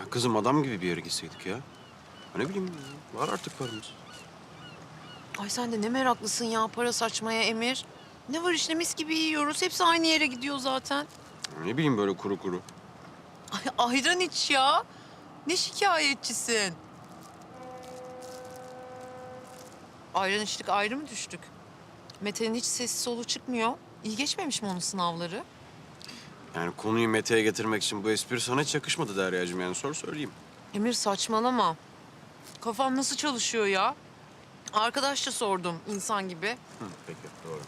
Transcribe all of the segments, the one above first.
Ya kızım adam gibi bir yere gitseydik ya. Ne bileyim var artık paramız. Ay sen de ne meraklısın ya para saçmaya Emir. Ne var işte mis gibi yiyoruz. Hepsi aynı yere gidiyor zaten. Ne bileyim böyle kuru kuru. Ay ayran iç ya. Ne şikayetçisin. Ayran içtik ayrı mı düştük? Mete'nin hiç sesi solu çıkmıyor. İyi geçmemiş mi onun sınavları? Yani konuyu Mete'ye getirmek için bu espri sana hiç yakışmadı Derya'cığım yani sor söyleyeyim. Emir saçmalama. Kafam nasıl çalışıyor ya? Arkadaşça sordum insan gibi. Hı, peki doğru.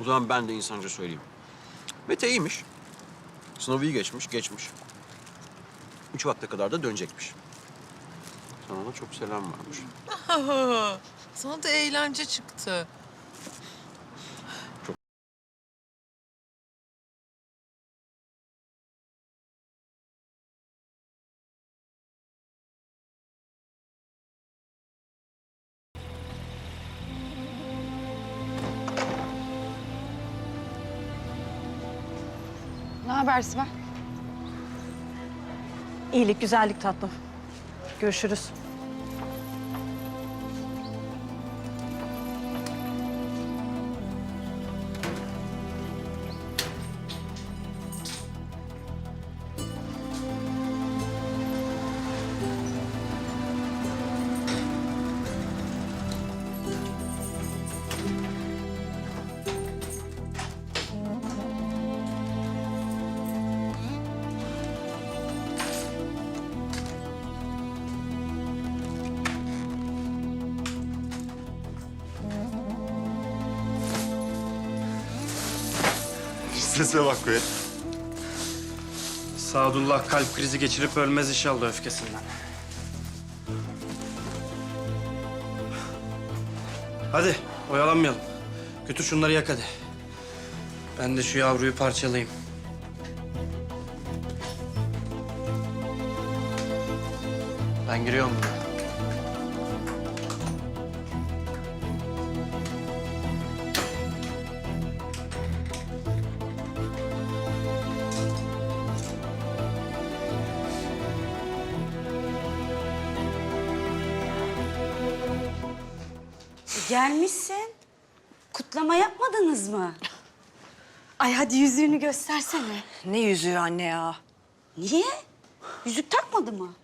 O zaman ben de insanca söyleyeyim. Mete iyiymiş. Sınavı iyi geçmiş, geçmiş. Üç vakte kadar da dönecekmiş. Sana da çok selam varmış. Sana da eğlence çıktı. Ne haber Sibel? İyilik, güzellik tatlım. Görüşürüz. Sese bak be. Sadullah kalp krizi geçirip ölmez inşallah öfkesinden. Hadi oyalanmayalım. Götür şunları yak hadi. Ben de şu yavruyu parçalayayım. Ben giriyorum buraya. Gelmişsin. Kutlama yapmadınız mı? Ay hadi yüzüğünü göstersene. Ne yüzüğü anne ya? Niye? Yüzük takmadı mı?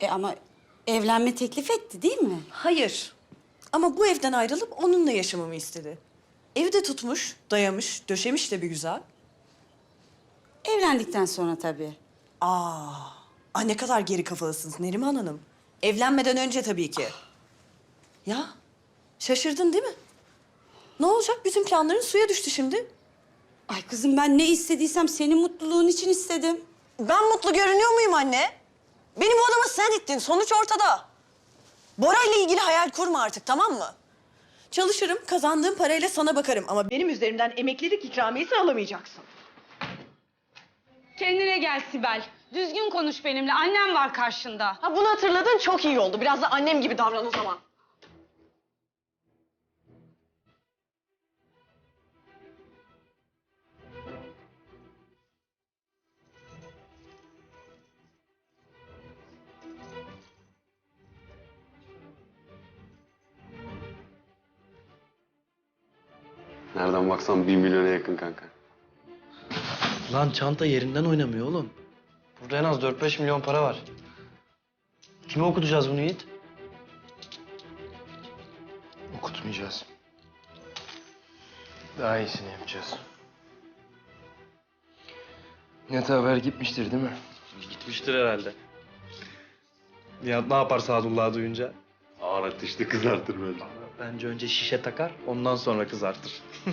E ama evlenme teklif etti değil mi? Hayır. Ama bu evden ayrılıp onunla yaşamamı istedi. Evde tutmuş, dayamış, döşemiş de bir güzel. Evlendikten sonra tabii. Aa, ah ne kadar geri kafalısınız Neriman Hanım. Evlenmeden önce tabii ki. Ya, şaşırdın değil mi? Ne olacak? Bütün planların suya düştü şimdi. Ay kızım ben ne istediysem senin mutluluğun için istedim. Ben mutlu görünüyor muyum anne? Benim o adamı sen ettin. Sonuç ortada. Bora ile ilgili hayal kurma artık tamam mı? Çalışırım, kazandığım parayla sana bakarım. Ama benim üzerimden emeklilik ikramiyesi alamayacaksın. Kendine gel Sibel. Düzgün konuş benimle. Annem var karşında. Ha bunu hatırladın çok iyi oldu. Biraz da annem gibi davran o zaman. Nereden baksan bir milyona yakın kanka. Lan çanta yerinden oynamıyor oğlum. Burada en az 4-5 milyon para var. Kime okutacağız bunu Yiğit? Okutmayacağız. Daha iyisini yapacağız. Net haber gitmiştir değil mi? Gitmiştir herhalde. Ya ne yapar Sadullah duyunca? Ağır ateşte kızartır böyle. Bence önce şişe takar, ondan sonra kızartır.